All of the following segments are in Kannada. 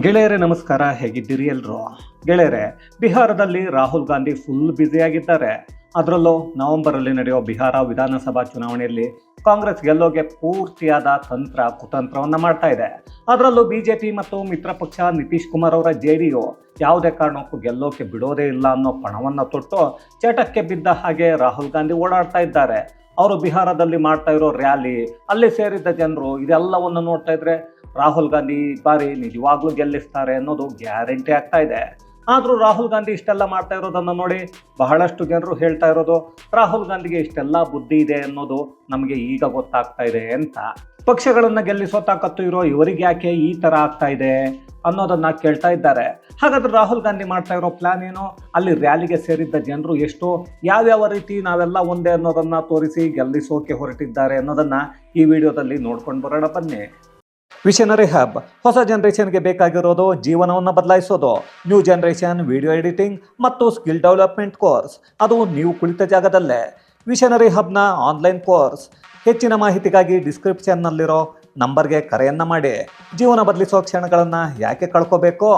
ಗೆಳೆಯರೇ, ನಮಸ್ಕಾರ. ಹೇಗಿದ್ದೀರಿ ಎಲ್ರು? ಗೆಳೆಯರೆ, ಬಿಹಾರದಲ್ಲಿ ರಾಹುಲ್ ಗಾಂಧಿ ಫುಲ್ ಬ್ಯುಸಿಯಾಗಿದ್ದಾರೆ ಅದರಲ್ಲೂ ನವೆಂಬರಲ್ಲಿ ನಡೆಯೋ ಬಿಹಾರ ವಿಧಾನಸಭಾ ಚುನಾವಣೆಯಲ್ಲಿ ಕಾಂಗ್ರೆಸ್ ಗೆಲ್ಲೋಗೆ ಪೂರ್ತಿಯಾದ ತಂತ್ರ, ಕುತಂತ್ರವನ್ನು ಮಾಡ್ತಾ ಇದೆ. ಅದರಲ್ಲೂ ಬಿಜೆಪಿ ಮತ್ತು ಮಿತ್ರ ಪಕ್ಷ ನಿತೀಶ್ ಕುಮಾರ್ ಅವರ ಜೆ ಡಿ ಯು ಯಾವುದೇ ಕಾರಣಕ್ಕೂ ಗೆಲ್ಲೋಕೆ ಬಿಡೋದೇ ಇಲ್ಲ ಅನ್ನೋ ಪಣವನ್ನು ತೊಟ್ಟು ಚಟಕ್ಕೆ ಬಿದ್ದ ಹಾಗೆ ರಾಹುಲ್ ಗಾಂಧಿ ಓಡಾಡ್ತಾ ಇದ್ದಾರೆ. ಅವರು ಬಿಹಾರದಲ್ಲಿ ಮಾಡ್ತಾ ಇರೋ ರ್ಯಾಲಿ, ಅಲ್ಲಿ ಸೇರಿದ್ದ ಜನರು ಇದೆಲ್ಲವನ್ನು ನೋಡ್ತಾ ಇದ್ರೆ ರಾಹುಲ್ ಗಾಂಧಿ ಬಾರಿ ನಿಜವಾಗ್ಲೂ ಗೆಲ್ಲಿಸ್ತಾರೆ ಅನ್ನೋದು ಗ್ಯಾರಂಟಿ ಆಗ್ತಾ ಇದೆ. ಆದರೂ ರಾಹುಲ್ ಗಾಂಧಿ ಇಷ್ಟೆಲ್ಲ ಮಾಡ್ತಾ ಇರೋದನ್ನು ನೋಡಿ ಬಹಳಷ್ಟು ಜನರು ಹೇಳ್ತಾ ಇರೋದು, ರಾಹುಲ್ ಗಾಂಧಿಗೆ ಇಷ್ಟೆಲ್ಲ ಬುದ್ಧಿ ಇದೆ ಅನ್ನೋದು ನಮಗೆ ಈಗ ಗೊತ್ತಾಗ್ತಾ ಇದೆ ಅಂತ. ಪಕ್ಷಗಳನ್ನ ಗೆಲ್ಲಿಸೋ ತಾಕತ್ತು ಇರೋ ಇವರಿಗೆ ಯಾಕೆ ಈ ತರ ಆಗ್ತಾ ಇದೆ ಅನ್ನೋದನ್ನ ಕೇಳ್ತಾ ಇದ್ದಾರೆ. ಹಾಗಾದ್ರೆ ರಾಹುಲ್ ಗಾಂಧಿ ಮಾಡ್ತಾ ಇರೋ ಪ್ಲಾನ್ ಏನು? ಅಲ್ಲಿ ರ್ಯಾಲಿಗೆ ಸೇರಿದ್ದ ಜನರು ಎಷ್ಟು? ಯಾವ್ಯಾವ ರೀತಿ ನಾವೆಲ್ಲ ಒಂದೇ ಅನ್ನೋದನ್ನ ತೋರಿಸಿ ಗೆಲ್ಲಿಸೋಕೆ ಹೊರಟಿದ್ದಾರೆ ಅನ್ನೋದನ್ನ ಈ ವಿಡಿಯೋದಲ್ಲಿ ನೋಡ್ಕೊಂಡು ಬರೋಣ ಬನ್ನಿ. Visionary hub. ಹೊಸ ಜನರೇಷನ್ಗೆ ಬೇಕಾಗಿರೋದು ಜೀವನವನ್ನು ಬದಲಾಯಿಸೋದು. ನ್ಯೂ ಜನರೇಷನ್ ವಿಡಿಯೋ ಎಡಿಟಿಂಗ್ ಮತ್ತು ಸ್ಕಿಲ್ ಡೆವಲಪ್ಮೆಂಟ್ ಕೋರ್ಸ್. ಅದು ನೀವು ಕುಳಿತ ಜಾಗದಲ್ಲೇ. ವಿಷನರಿ ಹಬ್ನ ಆನ್ಲೈನ್ ಕೋರ್ಸ್. ಹೆಚ್ಚಿನ ಮಾಹಿತಿಗಾಗಿ ಡಿಸ್ಕ್ರಿಪ್ಷನ್ನಲ್ಲಿರೋ ನಂಬರ್ಗೆ ಕರೆಯನ್ನು ಮಾಡಿ. ಜೀವನ ಬದಲಿಸೋ ಕ್ಷಣಗಳನ್ನು ಯಾಕೆ ಕಳ್ಕೋಬೇಕು?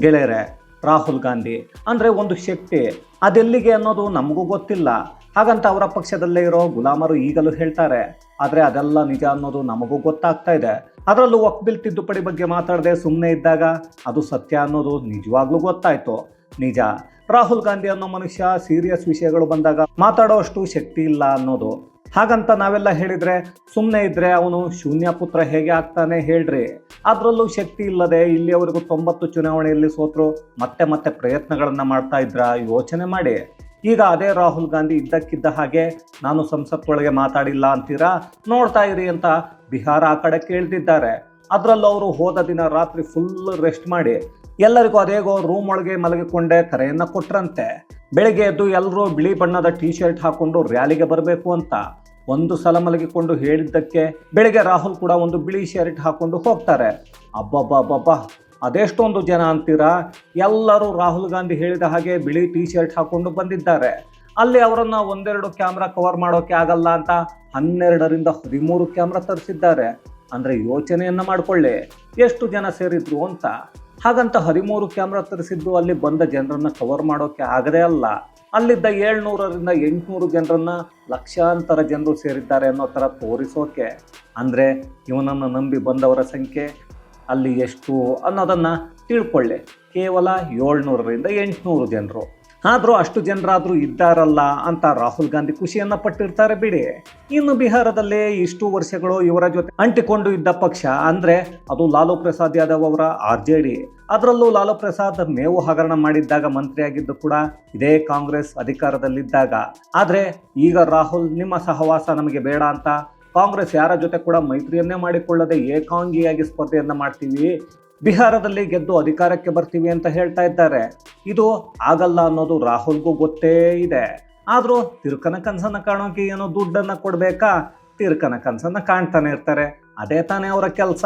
ಗೆಳೆಯರೆ, ರಾಹುಲ್ ಗಾಂಧಿ ಅಂದರೆ ಒಂದು ಶಕ್ತಿ. ಅದೆಲ್ಲಿಗೆ ಅನ್ನೋದು ನಮಗೂ ಗೊತ್ತಿಲ್ಲ. ಹಾಗಂತ ಅವರ ಪಕ್ಷದಲ್ಲೇ ಇರೋ ಗುಲಾಮರು ಈಗಲೂ ಹೇಳ್ತಾರೆ, ಆದರೆ ಅದೆಲ್ಲ ನಿಜ ಅನ್ನೋದು ನಮಗೂ ಗೊತ್ತಾಗ್ತಾ ಇದೆ. ಅದರಲ್ಲೂ ಒಕ್ಬಿಲ್ ತಿದ್ದುಪಡಿ ಬಗ್ಗೆ ಮಾತಾಡದೆ ಸುಮ್ಮನೆ ಇದ್ದಾಗ ಅದು ಸತ್ಯ ಅನ್ನೋದು ನಿಜವಾಗ್ಲೂ ಗೊತ್ತಾಯ್ತು. ನಿಜ, ರಾಹುಲ್ ಗಾಂಧಿ ಅನ್ನೋ ಮನುಷ್ಯ ಸೀರಿಯಸ್ ವಿಷಯಗಳು ಬಂದಾಗ ಮಾತಾಡೋಷ್ಟು ಶಕ್ತಿ ಇಲ್ಲ ಅನ್ನೋದು. ಹಾಗಂತ ನಾವೆಲ್ಲ ಹೇಳಿದ್ರೆ ಸುಮ್ಮನೆ ಇದ್ರೆ ಅವನು ಶೂನ್ಯ ಪುತ್ರ ಹೇಗೆ ಆಗ್ತಾನೆ ಹೇಳ್ರಿ. ಅದರಲ್ಲೂ ಶಕ್ತಿ ಇಲ್ಲದೆ ಇಲ್ಲಿಯವರೆಗೂ ತೊಂಬತ್ತು ಚುನಾವಣೆಯಲ್ಲಿ ಸೋತರು ಮತ್ತೆ ಮತ್ತೆ ಪ್ರಯತ್ನಗಳನ್ನ ಮಾಡ್ತಾ ಇದ್ರ ಯೋಚನೆ ಮಾಡಿ. ಈಗ ಅದೇ ರಾಹುಲ್ ಗಾಂಧಿ ಇದ್ದಕ್ಕಿದ್ದ ಹಾಗೆ, ನಾನು ಸಂಸತ್ತೊಳಗೆ ಮಾತಾಡಿಲ್ಲ ಅಂತೀರಾ? ನೋಡ್ತಾ ಇರಿ ಅಂತ ಬಿಹಾರ ಆ ಕಡೆ ಕೇಳ್ತಿದ್ದಾರೆ. ಅದರಲ್ಲೂ ಅವರು ಹೋದ ದಿನ ರಾತ್ರಿ ಫುಲ್ ರೆಸ್ಟ್ ಮಾಡಿ, ಎಲ್ಲರಿಗೂ ಅದೇಗೋ ರೂಮ್ ಒಳಗೆ ಮಲಗಿಕೊಂಡೆ, ಕರೆಯನ್ನ ಕೊಟ್ರಂತೆ. ಬೆಳಿಗ್ಗೆ ಎದ್ದು ಎಲ್ಲರೂ ಬಿಳಿ ಬಣ್ಣದ ಟೀ ಶರ್ಟ್ ಹಾಕೊಂಡು ರ್ಯಾಲಿಗೆ ಬರಬೇಕು ಅಂತ. ಒಂದು ಸಲ ಮಲಗಿಕೊಂಡು ಹೇಳಿದ್ದಕ್ಕೆ ಬೆಳಿಗ್ಗೆ ರಾಹುಲ್ ಕೂಡ ಒಂದು ಬಿಳಿ ಶರ್ಟ್ ಹಾಕೊಂಡು ಹೋಗ್ತಾರೆ. ಅಬ್ಬಬ್ಬಬ್ಬಬ್ಬ. ಅದೆಷ್ಟೊಂದು ಜನ ಅಂತೀರಾ? ಎಲ್ಲರೂ ರಾಹುಲ್ ಗಾಂಧಿ ಹೇಳಿದ ಹಾಗೆ ಬಿಳಿ ಟೀ ಶರ್ಟ್ ಹಾಕೊಂಡು ಬಂದಿದ್ದಾರೆ. ಅಲ್ಲಿ ಅವರನ್ನು ಒಂದೆರಡು ಕ್ಯಾಮ್ರಾ ಕವರ್ ಮಾಡೋಕೆ ಆಗಲ್ಲ ಅಂತ ಹನ್ನೆರಡರಿಂದ ಹದಿಮೂರು ಕ್ಯಾಮ್ರಾ ತರಿಸಿದ್ದಾರೆ. ಅಂದ್ರೆ ಯೋಚನೆಯನ್ನು ಮಾಡಿಕೊಳ್ಳಿ. ಎಷ್ಟು ಜನ ಸೇರಿದ್ರು ಅಂತ. ಹಾಗಂತ ಹದಿಮೂರು ಕ್ಯಾಮ್ರಾ ತರಿಸಿದ್ದು ಅಲ್ಲಿ ಬಂದ ಜನರನ್ನ ಕವರ್ ಮಾಡೋಕೆ ಆಗದೇ ಅಲ್ಲ. ಅಲ್ಲಿದ್ದ ಏಳ್ನೂರರಿಂದ ಎಂಟುನೂರು ಜನರನ್ನು ಲಕ್ಷಾಂತರ ಜನರು ಸೇರಿದ್ದಾರೆ ಅನ್ನೋ ಥರ ತೋರಿಸೋಕೆ. ಅಂದರೆ ಇವನನ್ನು ನಂಬಿ ಬಂದವರ ಸಂಖ್ಯೆ ಅಲ್ಲಿ ಎಷ್ಟು ಅನ್ನೋದನ್ನು ತಿಳ್ಕೊಳ್ಳಿ. ಕೇವಲ ಏಳ್ನೂರರಿಂದ ಎಂಟುನೂರು ಜನರು. ಆದರೂ ಅಷ್ಟು ಜನರಾದರೂ ಇದ್ದಾರಲ್ಲ ಅಂತ ರಾಹುಲ್ ಗಾಂಧಿ ಖುಷಿಯನ್ನು ಪಟ್ಟಿರ್ತಾರೆ ಬಿಡಿ. ಇನ್ನು ಬಿಹಾರದಲ್ಲೇ ಇಷ್ಟು ವರ್ಷಗಳು ಇವರ ಜೊತೆ ಅಂಟಿಕೊಂಡು ಇದ್ದ ಪಕ್ಷ ಅಂದರೆ ಅದು ಲಾಲು ಪ್ರಸಾದ್ ಯಾದವ್ ಅವರ ಆರ್ ಅದರಲ್ಲೂ ಲಾಲು ಪ್ರಸಾದ್ ಮೇವು ಹಗರಣ ಮಾಡಿದ್ದಾಗ ಮಂತ್ರಿಯಾಗಿದ್ದು ಕೂಡ ಇದೇ ಕಾಂಗ್ರೆಸ್ ಅಧಿಕಾರದಲ್ಲಿದ್ದಾಗ. ಆದರೆ ಈಗ ರಾಹುಲ್ ನಿಮ್ಮ ಸಹವಾಸ ನಮಗೆ ಬೇಡ ಅಂತ ಕಾಂಗ್ರೆಸ್ ಯಾರ ಜೊತೆ ಕೂಡ ಮೈತ್ರಿಯನ್ನೇ ಮಾಡಿಕೊಳ್ಳದೆ ಏಕಾಂಗಿಯಾಗಿ ಸ್ಪರ್ಧೆಯನ್ನು ಮಾಡ್ತೀವಿ? ಬಿಹಾರದಲ್ಲಿ ಗೆದ್ದು ಅಧಿಕಾರಕ್ಕೆ ಬರ್ತೀವಿ ಅಂತ ಹೇಳ್ತಾ ಇದ್ದಾರೆ. ಇದು ಆಗಲ್ಲ ಅನ್ನೋದು ರಾಹುಲ್ಗೂ ಗೊತ್ತೇ ಇದೆ. ಆದರೂ ತಿರುಕನ ಕನಸನ್ನ ಕಾಣೋಕೆ ಏನೋ ದುಡ್ಡನ್ನ ಕೊಡಬೇಕಾ? ತಿರುಕನ ಕನಸನ್ನು ಕಾಣ್ತಾನೆ ಇರ್ತಾರೆ. ಅದೇ ತಾನೇ ಅವರ ಕೆಲಸ.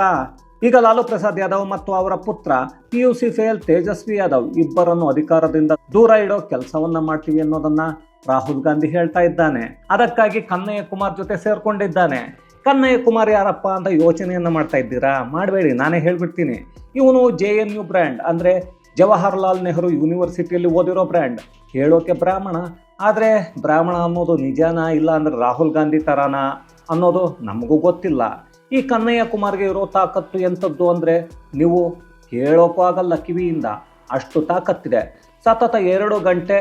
ಈಗ ಲಾಲು ಪ್ರಸಾದ್ ಯಾದವ್ ಮತ್ತು ಅವರ ಪುತ್ರ P U C fail Tejashwi Yadav ಇಬ್ಬರನ್ನು ಅಧಿಕಾರದಿಂದ ದೂರ ಇಡೋ ಕೆಲಸವನ್ನ ಮಾಡ್ತೀವಿ ಅನ್ನೋದನ್ನ ರಾಹುಲ್ ಗಾಂಧಿ ಹೇಳ್ತಾ ಇದ್ದಾನೆ. ಅದಕ್ಕಾಗಿ ಕನ್ನಯ್ಯ ಕುಮಾರ್ ಜೊತೆ ಸೇರ್ಕೊಂಡಿದ್ದಾನೆ. ಕನ್ನಯ್ಯ ಕುಮಾರ್ ಯಾರಪ್ಪ ಅಂತ ಯೋಚನೆಯನ್ನು ಮಾಡ್ತಾ ಇದ್ದೀರಾ? ಮಾಡಬೇಡಿ, ನಾನೇ ಹೇಳ್ಬಿಡ್ತೀನಿ. ಇವನು ಜೆ ಎನ್ ಯು ಬ್ರ್ಯಾಂಡ್, ಅಂದರೆ ಜವಾಹರ್ಲಾಲ್ ನೆಹರು ಯೂನಿವರ್ಸಿಟಿಯಲ್ಲಿ ಓದಿರೋ ಬ್ರ್ಯಾಂಡ್. ಹೇಳೋಕೆ ಬ್ರಾಹ್ಮಣ, ಆದರೆ ಬ್ರಾಹ್ಮಣ ಅನ್ನೋದು ನಿಜಾನ ಇಲ್ಲ ಅಂದರೆ ರಾಹುಲ್ ಗಾಂಧಿ ಥರಾನ ಅನ್ನೋದು ನಮಗೂ ಗೊತ್ತಿಲ್ಲ. ಈ ಕನ್ನಯ್ಯ ಕುಮಾರ್ಗೆ ಇರೋ ತಾಕತ್ತು ಎಂಥದ್ದು ಅಂದರೆ ನೀವು ಹೇಳೋಕ್ಕೂ ಆಗಲ್ಲ ಕಿವಿಯಿಂದ. ಅಷ್ಟು ತಾಕತ್ತಿದೆ. ಸತತ ಎರಡು ಗಂಟೆ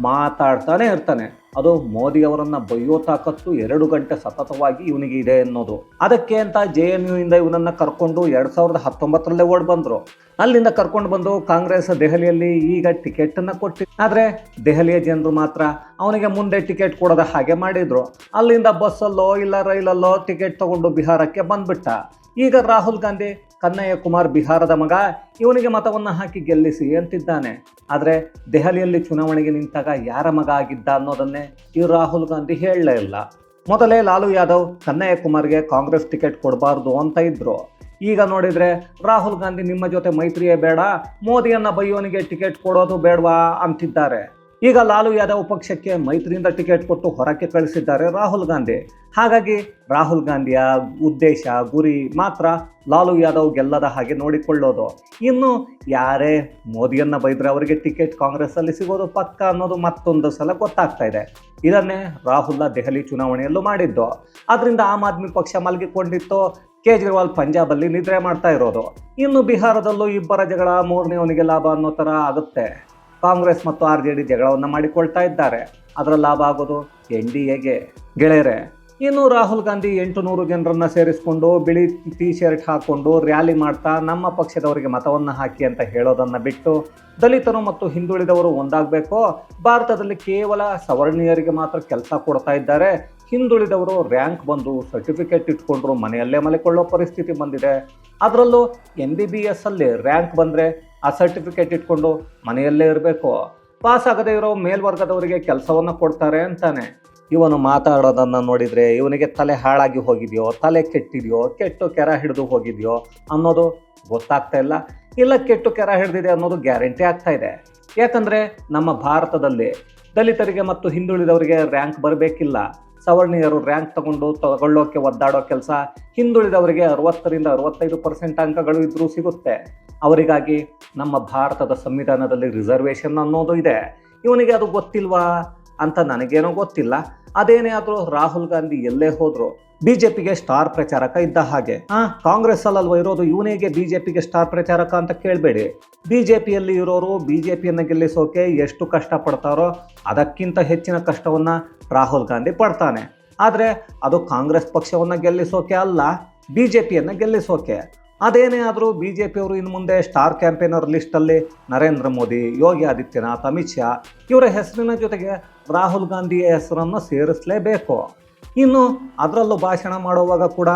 ಮಾತಾಡ್ತಾನೆ ಇರ್ತಾನೆ. ಅದು ಮೋದಿ ಅವರನ್ನ ಬೈಯೋ ತಾಕತ್ತು ಎರಡು ಗಂಟೆ ಸತತವಾಗಿ ಇವನಿಗೆ ಇದೆ ಅನ್ನೋದು. ಅದಕ್ಕೆ ಅಂತ ಜೆ ಎನ್ ಯು ಇಂದ ಇವನನ್ನ ಕರ್ಕೊಂಡು ಎರಡ್ ಸಾವಿರದ ಹತ್ತೊಂಬತ್ತರಲ್ಲೇ ಓಡ್ ಬಂದ್ರು. ಅಲ್ಲಿಂದ ಕರ್ಕೊಂಡು ಬಂದು ಕಾಂಗ್ರೆಸ್ ದೆಹಲಿಯಲ್ಲಿ ಈಗ ಟಿಕೆಟ್ ಅನ್ನ ಕೊಟ್ಟಿ ಆದ್ರೆ ದೆಹಲಿಯ ಜನರು ಮಾತ್ರ ಅವನಿಗೆ ಮುಂದೆ ಟಿಕೆಟ್ ಕೊಡದ ಹಾಗೆ ಮಾಡಿದ್ರು. ಅಲ್ಲಿಂದ ಬಸ್ಸಲ್ಲೋ ಇಲ್ಲ ರೈಲಲ್ಲೋ ಟಿಕೆಟ್ ತಗೊಂಡು ಬಿಹಾರಕ್ಕೆ ಬಂದ್ಬಿಟ್ಟ. ಈಗ ರಾಹುಲ್ ಗಾಂಧಿ ಕನ್ನಯ್ಯ ಕುಮಾರ್ ಬಿಹಾರದ ಮಗ, ಇವನಿಗೆ ಮತವನ್ನು ಹಾಕಿ ಗೆಲ್ಲಿಸಿ ಅಂತಿದ್ದಾನೆ. ಆದರೆ ದೆಹಲಿಯಲ್ಲಿ ಚುನಾವಣೆಗೆ ನಿಂತಾಗ ಯಾರ ಮಗ ಆಗಿದ್ದ ಅನ್ನೋದನ್ನೇ ಈ ರಾಹುಲ್ ಗಾಂಧಿ ಹೇಳಲೇ ಇಲ್ಲ. ಮೊದಲೇ ಲಾಲು ಯಾದವ್ ಕನ್ನಯ್ಯ ಕುಮಾರ್ಗೆ ಕಾಂಗ್ರೆಸ್ ಟಿಕೆಟ್ ಕೊಡಬಾರ್ದು ಅಂತ ಇದ್ರು. ಈಗ ನೋಡಿದರೆ ರಾಹುಲ್ ಗಾಂಧಿ ನಿಮ್ಮ ಜೊತೆ ಮೈತ್ರಿಯೇ ಬೇಡ, ಮೋದಿಯನ್ನು ಬೈಯೋನಿಗೆ ಟಿಕೆಟ್ ಕೊಡೋದು ಬೇಡವಾ ಅಂತಿದ್ದಾರೆ. ಈಗ ಲಾಲು ಯಾದವ್ ಪಕ್ಷಕ್ಕೆ ಮೈತ್ರಿಯಿಂದ ಟಿಕೆಟ್ ಕೊಟ್ಟು ಹೊರಕ್ಕೆ ಕಳಿಸಿದ್ದಾರೆ ರಾಹುಲ್ ಗಾಂಧಿ. ಹಾಗಾಗಿ ರಾಹುಲ್ ಗಾಂಧಿಯ ಉದ್ದೇಶ, ಗುರಿ ಮಾತ್ರ ಲಾಲು ಯಾದವ್ ಗೆಲ್ಲದ ಹಾಗೆ ನೋಡಿಕೊಳ್ಳೋದು. ಇನ್ನು ಯಾರೇ ಮೋದಿಯನ್ನ ಬೈದ್ರೆ ಅವರಿಗೆ ಟಿಕೆಟ್ ಕಾಂಗ್ರೆಸ್ಸಲ್ಲಿ ಸಿಗೋದು ಪಕ್ಕ ಅನ್ನೋದು ಮತ್ತೊಂದು ಸಲ ಗೊತ್ತಾಗ್ತಾ ಇದೆ. ಇದನ್ನೇ ರಾಹುಲ್ ದೆಹಲಿ ಚುನಾವಣೆಯಲ್ಲೂ ಮಾಡಿದ್ದು. ಅದರಿಂದ ಆಮ್ ಆದ್ಮಿ ಪಕ್ಷ ಮಲಗಿಕೊಂಡಿತ್ತು. ಕೇಜ್ರಿವಾಲ್ ಪಂಜಾಬಲ್ಲಿ ನಿದ್ರೆ ಮಾಡ್ತಾ ಇರೋದು. ಇನ್ನು ಬಿಹಾರದಲ್ಲೂ ಇಬ್ಬರ ಜಗಳ ಮೂರನೇ ಅವನಿಗೆ ಲಾಭ ಅನ್ನೋ ಥರ ಆಗುತ್ತೆ. ಕಾಂಗ್ರೆಸ್ ಮತ್ತು ಆರ್ ಜೆ ಡಿ ಜಗಳವನ್ನು ಮಾಡಿಕೊಳ್ತಾ ಇದ್ದಾರೆ. ಅದರ ಲಾಭ ಆಗೋದು ಎನ್ ಡಿ ಎಗೆ. ಗೆಳೆಯರೆ ಇನ್ನು ರಾಹುಲ್ ಗಾಂಧಿ ಎಂಟು ನೂರು ಜನರನ್ನ ಸೇರಿಸಿಕೊಂಡು ಬಿಳಿ ಟಿ ಶರ್ಟ್ ಹಾಕೊಂಡು ರ್ಯಾಲಿ ಮಾಡ್ತಾ ನಮ್ಮ ಪಕ್ಷದವರಿಗೆ ಮತವನ್ನು ಹಾಕಿ ಅಂತ ಹೇಳೋದನ್ನ ಬಿಟ್ಟು ದಲಿತರು ಮತ್ತು ಹಿಂದುಳಿದವರು ಒಂದಾಗಬೇಕು? ಭಾರತದಲ್ಲಿ ಕೇವಲ ಸವರ್ಣೀಯರಿಗೆ ಮಾತ್ರ ಕೆಲಸ ಕೊಡ್ತಾ ಇದ್ದಾರೆ. ಹಿಂದುಳಿದವರು ರ್ಯಾಂಕ್ ಬಂದು ಸರ್ಟಿಫಿಕೇಟ್ ಇಟ್ಕೊಂಡ್ರು ಮನೆಯಲ್ಲೇ ಮಲೆಕೊಳ್ಳೋ ಪರಿಸ್ಥಿತಿ ಬಂದಿದೆ. ಅದರಲ್ಲೂ ಎನ್ ಬಿ ಬಿ ಎಸ್ ಅಲ್ಲಿ ರ್ಯಾಂಕ್ ಬಂದರೆ ಆ ಸರ್ಟಿಫಿಕೇಟ್ ಇಟ್ಕೊಂಡು ಮನೆಯಲ್ಲೇ ಇರಬೇಕು. ಪಾಸ್ ಆಗದೇ ಇರೋ ಮೇಲ್ವರ್ಗದವರಿಗೆ ಕೆಲಸವನ್ನು ಕೊಡ್ತಾರೆ ಅಂತಾನೆ. ಇವನು ಮಾತಾಡೋದನ್ನು ನೋಡಿದರೆ ಇವನಿಗೆ ತಲೆ ಹಾಳಾಗಿ ಹೋಗಿದೆಯೋ, ತಲೆ ಕೆಟ್ಟಿದೆಯೋ, ಕೆಟ್ಟು ಕೆರ ಹಿಡಿದು ಹೋಗಿದೆಯೋ ಅನ್ನೋದು ಗೊತ್ತಾಗ್ತಾ ಇಲ್ಲ. ಇಲ್ಲ ಕೆಟ್ಟು ಕೆರ ಹಿಡಿದಿದೆ ಅನ್ನೋದು ಗ್ಯಾರಂಟಿ ಆಗ್ತಾ ಇದೆ. ಯಾಕಂದರೆ ನಮ್ಮ ಭಾರತದಲ್ಲಿ ದಲಿತರಿಗೆ ಮತ್ತು ಹಿಂದುಳಿದವರಿಗೆ ರ್ಯಾಂಕ್ ಬರಬೇಕಿಲ್ಲ. ಸವರ್ಣೀಯರು ರ್ಯಾಂಕ್ ತಗೊಂಡು ತಗೊಳ್ಳೋಕೆ ಒದ್ದಾಡೋ ಕೆಲಸ ಹಿಂದುಳಿದವರಿಗೆ ಅರವತ್ತರಿಂದ ಅರವತ್ತೈದು ಪರ್ಸೆಂಟ್ ಅಂಕಗಳು ಇದ್ದರೂ ಸಿಗುತ್ತೆ. ಅವರಿಗಾಗಿ ನಮ್ಮ ಭಾರತದ ಸಂವಿಧಾನದಲ್ಲಿ ರಿಸರ್ವೇಷನ್ ಅನ್ನೋದು ಇದೆ. ಇವನಿಗೆ ಅದು ಗೊತ್ತಿಲ್ವಾ ಅಂತ ನನಗೇನೋ ಗೊತ್ತಿಲ್ಲ. ಅದೇನೇ ಆದರೂ ರಾಹುಲ್ ಗಾಂಧಿ ಎಲ್ಲೇ ಹೋದ್ರು ಬಿಜೆಪಿಗೆ ಸ್ಟಾರ್ ಪ್ರಚಾರಕ ಇದ್ದ ಹಾಗೆ. ಆ ಕಾಂಗ್ರೆಸ್ ಅಲ್ಲಲ್ವ ಇರೋದು ಇವನಿಗೆ ಬಿಜೆಪಿಗೆ ಸ್ಟಾರ್ ಪ್ರಚಾರಕ ಅಂತ ಕೇಳಬೇಡಿ. ಬಿಜೆಪಿಯಲ್ಲಿ ಇರೋರು ಬಿಜೆಪಿಯನ್ನು ಗೆಲ್ಲಿಸೋಕೆ ಎಷ್ಟು ಕಷ್ಟ ಪಡ್ತಾರೋ ಅದಕ್ಕಿಂತ ಹೆಚ್ಚಿನ ಕಷ್ಟವನ್ನ ರಾಹುಲ್ ಗಾಂಧಿ ಪಡ್ತಾನೆ. ಆದರೆ ಅದು ಕಾಂಗ್ರೆಸ್ ಪಕ್ಷವನ್ನು ಗೆಲ್ಲಿಸೋಕೆ ಅಲ್ಲ ಬಿ ಜೆ ಪಿಯನ್ನು ಗೆಲ್ಲಿಸೋಕೆ. ಅದೇನೇ ಆದರೂ ಬಿ ಜೆ ಪಿಯವರು ಇನ್ನು ಮುಂದೆ ಸ್ಟಾರ್ ಕ್ಯಾಂಪೇನರ್ ಲಿಸ್ಟಲ್ಲಿ ನರೇಂದ್ರ ಮೋದಿ, ಯೋಗಿ ಆದಿತ್ಯನಾಥ್, ಅಮಿತ್ ಶಾ ಇವರ ಹೆಸರಿನ ಜೊತೆಗೆ ರಾಹುಲ್ ಗಾಂಧಿಯ ಹೆಸರನ್ನು ಸೇರಿಸಲೇಬೇಕು. ಇನ್ನು ಅದರಲ್ಲೂ ಭಾಷಣ ಮಾಡುವಾಗ ಕೂಡ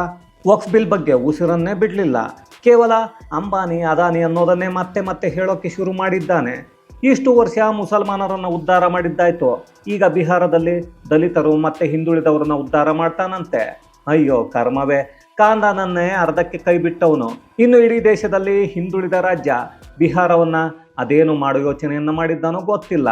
ವಕ್ಸ್ ಬಿಲ್ ಬಗ್ಗೆ ಉಸಿರನ್ನೇ ಬಿಡಲಿಲ್ಲ. ಕೇವಲ ಅಂಬಾನಿ, ಅದಾನಿ ಅನ್ನೋದನ್ನೇ ಮತ್ತೆ ಮತ್ತೆ ಹೇಳೋಕ್ಕೆ ಶುರು ಮಾಡಿದ್ದಾನೆ. ಇಷ್ಟು ವರ್ಷ ಮುಸಲ್ಮಾನರನ್ನು ಉದ್ಧಾರ ಮಾಡಿದ್ದಾಯಿತು. ಈಗ ಬಿಹಾರದಲ್ಲಿ ದಲಿತರು ಮತ್ತೆ ಹಿಂದುಳಿದವರನ್ನು ಉದ್ಧಾರ ಮಾಡ್ತಾನಂತೆ. ಅಯ್ಯೋ, ಕರ್ಮವೇ. ಕಾಂದಾನನ್ನೇ ಅರ್ಧಕ್ಕೆ ಕೈ ಬಿಟ್ಟವನು. ಇನ್ನು ಇಡೀ ದೇಶದಲ್ಲಿ ಹಿಂದುಳಿದ ರಾಜ್ಯ ಬಿಹಾರವನ್ನ ಅದೇನು ಮಾಡೋ ಯೋಚನೆಯನ್ನು ಮಾಡಿದ್ದಾನೋ ಗೊತ್ತಿಲ್ಲ.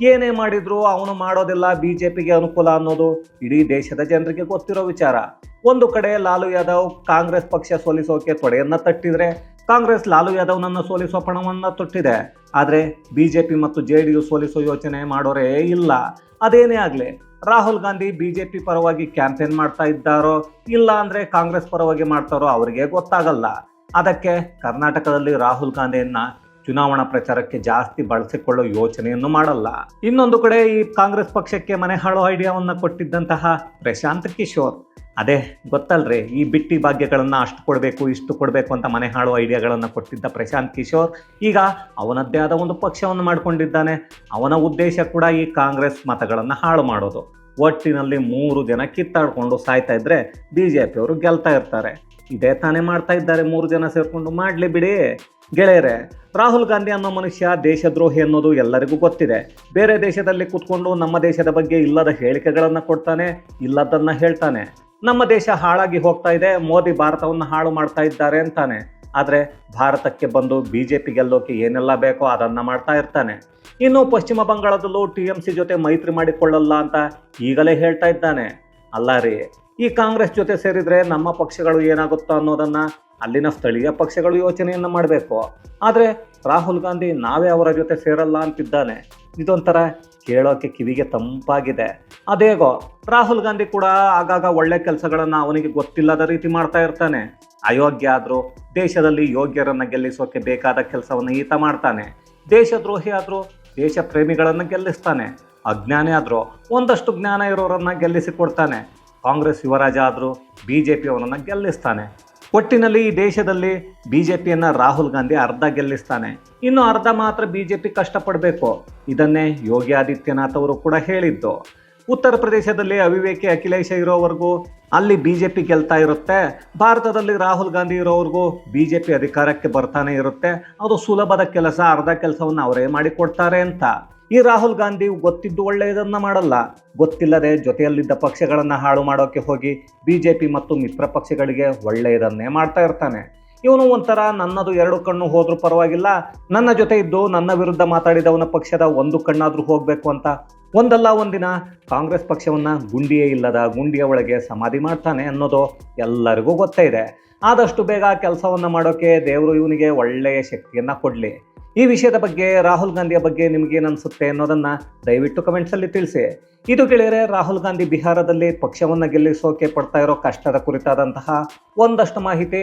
ಏನೇ ಮಾಡಿದ್ರು ಅವನು ಮಾಡೋದಿಲ್ಲ ಬಿ ಜೆ ಪಿಗೆ ಅನುಕೂಲ ಅನ್ನೋದು ಇಡೀ ದೇಶದ ಜನರಿಗೆ ಗೊತ್ತಿರೋ ವಿಚಾರ. ಒಂದು ಕಡೆ ಲಾಲು ಯಾದವ್ ಕಾಂಗ್ರೆಸ್ ಪಕ್ಷ ಸೋಲಿಸೋಕೆ ತೊಡೆಯನ್ನ ತಟ್ಟಿದ್ರೆ, ಕಾಂಗ್ರೆಸ್ ಲಾಲು ಯಾದವ್ನನ್ನು ಸೋಲಿಸೋ ಪಣವನ್ನು ತೊಟ್ಟಿದೆ. ಆದರೆ ಬಿ ಜೆ ಪಿ ಮತ್ತು ಜೆ ಡಿ ಯು ಸೋಲಿಸೋ ಯೋಚನೆ ಮಾಡೋರೇ ಇಲ್ಲ. ಅದೇನೇ ಆಗಲಿ ರಾಹುಲ್ ಗಾಂಧಿ ಬಿಜೆಪಿ ಪರವಾಗಿ ಕ್ಯಾಂಪೇನ್ ಮಾಡ್ತಾ ಇದ್ದಾರೋ, ಇಲ್ಲ ಅಂದ್ರೆ ಕಾಂಗ್ರೆಸ್ ಪರವಾಗಿ ಮಾಡ್ತಾರೋ ಅವರಿಗೆ ಗೊತ್ತಾಗಲ್ಲ. ಅದಕ್ಕೆ ಕರ್ನಾಟಕದಲ್ಲಿ ರಾಹುಲ್ ಗಾಂಧಿಯನ್ನ ಚುನಾವಣಾ ಪ್ರಚಾರಕ್ಕೆ ಜಾಸ್ತಿ ಬಳಸಿಕೊಳ್ಳೋ ಯೋಚನೆಯನ್ನು ಮಾಡಲ್ಲ. ಇನ್ನೊಂದು ಕಡೆ ಈ ಕಾಂಗ್ರೆಸ್ ಪಕ್ಷಕ್ಕೆ ಮನೆ ಹಾಳು ಐಡಿಯಾವನ್ನು ಕೊಟ್ಟಿದ್ದಂತಹ ಪ್ರಶಾಂತ್ ಕಿಶೋರ್. ಅದೇ ಗೊತ್ತಲ್ರಿ, ಈ ಬಿಟ್ಟಿ ಭಾಗ್ಯಗಳನ್ನು ಅಷ್ಟು ಕೊಡಬೇಕು, ಇಷ್ಟು ಕೊಡಬೇಕು ಅಂತ ಮನೆ ಹಾಳು ಐಡಿಯಾಗಳನ್ನು ಕೊಟ್ಟಿದ್ದ ಪ್ರಶಾಂತ್ ಕಿಶೋರ್, ಈಗ ಅವನದ್ದೇ ಆದ ಒಂದು ಪಕ್ಷವನ್ನು ಮಾಡಿಕೊಂಡಿದ್ದಾನೆ. ಅವನ ಉದ್ದೇಶ ಕೂಡ ಈ ಕಾಂಗ್ರೆಸ್ ಮತಗಳನ್ನು ಹಾಳು ಮಾಡೋದು. ಒಟ್ಟಿನಲ್ಲಿ ಮೂರು ಜನ ಕಿತ್ತಾಡಿಕೊಂಡು ಸಾಯ್ತಾ ಇದ್ರೆ ಬಿ ಜೆ ಪಿಯವರು ಗೆಲ್ತಾ ಇರ್ತಾರೆ. ಇದೇ ತಾನೇ ಮಾಡ್ತಾ ಇದ್ದಾರೆ, ಮೂರು ಜನ ಸೇರಿಕೊಂಡು ಮಾಡಲಿ ಬಿಡಿ. ಗೆಳೆಯರೆ, ರಾಹುಲ್ ಗಾಂಧಿ ಅನ್ನೋ ಮನುಷ್ಯ ದೇಶದ್ರೋಹಿ ಅನ್ನೋದು ಎಲ್ಲರಿಗೂ ಗೊತ್ತಿದೆ. ಬೇರೆ ದೇಶದಲ್ಲಿ ಕೂತ್ಕೊಂಡು ನಮ್ಮ ದೇಶದ ಬಗ್ಗೆ ಇಲ್ಲದ ಹೇಳಿಕೆಗಳನ್ನು ಕೊಡ್ತಾನೆ, ಇಲ್ಲದನ್ನು ಹೇಳ್ತಾನೆ. ನಮ್ಮ ದೇಶ ಹಾಳಾಗಿ ಹೋಗ್ತಾ ಇದೆ, ಮೋದಿ ಭಾರತವನ್ನು ಹಾಳು ಮಾಡ್ತಾ ಇದ್ದಾರೆ ಅಂತಾನೆ. ಆದರೆ ಭಾರತಕ್ಕೆ ಬಂದು ಬಿ ಜೆ ಪಿ ಗೆಲ್ಲೋಕೆ ಏನೆಲ್ಲ ಬೇಕೋ ಅದನ್ನು ಮಾಡ್ತಾ ಇರ್ತಾನೆ. ಇನ್ನು ಪಶ್ಚಿಮ ಬಂಗಾಳದಲ್ಲೂ ಟಿ ಎಂ ಸಿ ಜೊತೆ ಮೈತ್ರಿ ಮಾಡಿಕೊಳ್ಳಲ್ಲ ಅಂತ ಈಗಲೇ ಹೇಳ್ತಾ ಇದ್ದಾನೆ. ಅಲ್ಲ ರೀ, ಈ ಕಾಂಗ್ರೆಸ್ ಜೊತೆ ಸೇರಿದರೆ ನಮ್ಮ ಪಕ್ಷಗಳು ಏನಾಗುತ್ತೋ ಅನ್ನೋದನ್ನು ಅಲ್ಲಿನ ಸ್ಥಳೀಯ ಪಕ್ಷಗಳು ಯೋಚನೆಯನ್ನು ಮಾಡಬೇಕು. ಆದರೆ ರಾಹುಲ್ ಗಾಂಧಿ ನಾವೇ ಅವರ ಜೊತೆ ಸೇರಲ್ಲ ಅಂತಿದ್ದಾನೆ. ಇದೊಂಥರ ಕೇಳೋಕೆ ಕಿವಿಗೆ ತಂಪಾಗಿದೆ. ಅದೇಗೋ ರಾಹುಲ್ ಗಾಂಧಿ ಕೂಡ ಆಗಾಗ ಒಳ್ಳೆ ಕೆಲಸಗಳನ್ನ ಅವನಿಗೆ ಗೊತ್ತಿಲ್ಲದ ರೀತಿ ಮಾಡ್ತಾ ಇರ್ತಾನೆ. ಅಯೋಗ್ಯ ಆದರೂ ದೇಶದಲ್ಲಿ ಯೋಗ್ಯರನ್ನ ಗೆಲ್ಲಿಸೋಕೆ ಬೇಕಾದ ಕೆಲಸವನ್ನು ಈತ ಮಾಡ್ತಾನೆ. ದೇಶದ್ರೋಹಿ ಆದರೂ ದೇಶ ಪ್ರೇಮಿಗಳನ್ನು ಗೆಲ್ಲಿಸ್ತಾನೆ. ಅಜ್ಞಾನಿ ಆದರೂ ಒಂದಷ್ಟು ಜ್ಞಾನ ಇರೋರನ್ನ ಗೆಲ್ಲಿಸಿಕೊಡ್ತಾನೆ. ಕಾಂಗ್ರೆಸ್ ಯುವರಾಜ ಆದರೂ ಬಿ ಜೆ ಪಿಯವರನ್ನು ಗೆಲ್ಲಿಸ್ತಾನೆ. ಒಟ್ಟಿನಲ್ಲಿ ಈ ದೇಶದಲ್ಲಿ ಬಿ ಜೆ ಪಿಯನ್ನು ರಾಹುಲ್ ಗಾಂಧಿ ಅರ್ಧ ಗೆಲ್ಲಿಸ್ತಾನೆ. ಇನ್ನು ಅರ್ಧ ಮಾತ್ರ ಬಿ ಜೆ ಪಿ ಕಷ್ಟಪಡಬೇಕು. ಇದನ್ನೇ ಯೋಗಿ ಆದಿತ್ಯನಾಥ್ ಅವರು ಕೂಡ ಹೇಳಿದ್ದು. ಉತ್ತರ ಪ್ರದೇಶದಲ್ಲಿ ಅವಿವೇಕಿ ಅಖಿಲೇಶ ಇರೋವರೆಗೂ ಅಲ್ಲಿ ಬಿ ಜೆ ಪಿ ಗೆಲ್ತಾ ಇರುತ್ತೆ. ಭಾರತದಲ್ಲಿ ರಾಹುಲ್ ಗಾಂಧಿ ಇರೋವರೆಗೂ ಬಿ ಜೆ ಪಿ ಅಧಿಕಾರಕ್ಕೆ ಬರ್ತಾನೆ ಇರುತ್ತೆ. ಅದು ಸುಲಭದ ಕೆಲಸ, ಅರ್ಧ ಕೆಲಸವನ್ನು ಅವರೇ ಮಾಡಿಕೊಡ್ತಾರೆ ಅಂತ. ಈ ರಾಹುಲ್ ಗಾಂಧಿ ಗೊತ್ತಿದ್ದು ಒಳ್ಳೆಯದನ್ನ ಮಾಡಲ್ಲ. ಗೊತ್ತಿಲ್ಲದೆ ಜೊತೆಯಲ್ಲಿದ್ದ ಪಕ್ಷಗಳನ್ನು ಹಾಳು ಮಾಡೋಕೆ ಹೋಗಿ ಬಿ ಜೆ ಪಿ ಮತ್ತು ಮಿತ್ರ ಪಕ್ಷಗಳಿಗೆ ಒಳ್ಳೆಯದನ್ನೇ ಮಾಡ್ತಾ ಇರ್ತಾನೆ. ಇವನು ಒಂಥರ ನನ್ನದು ಎರಡು ಕಣ್ಣು ಹೋದ್ರೂ ಪರವಾಗಿಲ್ಲ, ನನ್ನ ಜೊತೆ ಇದ್ದು ನನ್ನ ವಿರುದ್ಧ ಮಾತಾಡಿದವನ ಪಕ್ಷದ ಒಂದು ಕಣ್ಣಾದರೂ ಹೋಗಬೇಕು ಅಂತ. ಒಂದಲ್ಲ ಒಂದಿನ ಕಾಂಗ್ರೆಸ್ ಪಕ್ಷವನ್ನ ಗುಂಡಿಯೇ ಇಲ್ಲದ ಗುಂಡಿಯ ಒಳಗೆ ಸಮಾಧಿ ಮಾಡ್ತಾನೆ ಅನ್ನೋದು ಎಲ್ಲರಿಗೂ ಗೊತ್ತೇ ಇದೆ. ಆದಷ್ಟು ಬೇಗ ಕೆಲಸವನ್ನ ಮಾಡೋಕೆ ದೇವರು ಇವನಿಗೆ ಒಳ್ಳೆಯ ಶಕ್ತಿಯನ್ನ ಕೊಡಲಿ. ಈ ವಿಷಯದ ಬಗ್ಗೆ, ರಾಹುಲ್ ಗಾಂಧಿಯ ಬಗ್ಗೆ ನಿಮ್ಗೇನು ಅನ್ಸುತ್ತೆ ಅನ್ನೋದನ್ನ ದಯವಿಟ್ಟು ಕಮೆಂಟ್ಸ್ ಅಲ್ಲಿ ತಿಳಿಸಿ. ಇದು ಗೆಳೆಯರೆ ರಾಹುಲ್ ಗಾಂಧಿ ಬಿಹಾರದಲ್ಲಿ ಪಕ್ಷವನ್ನ ಗೆಲ್ಲಿಸೋಕೆ ಪಡ್ತಾ ಇರೋ ಕಷ್ಟದ ಕುರಿತಾದಂತಹ ಒಂದಷ್ಟು ಮಾಹಿತಿ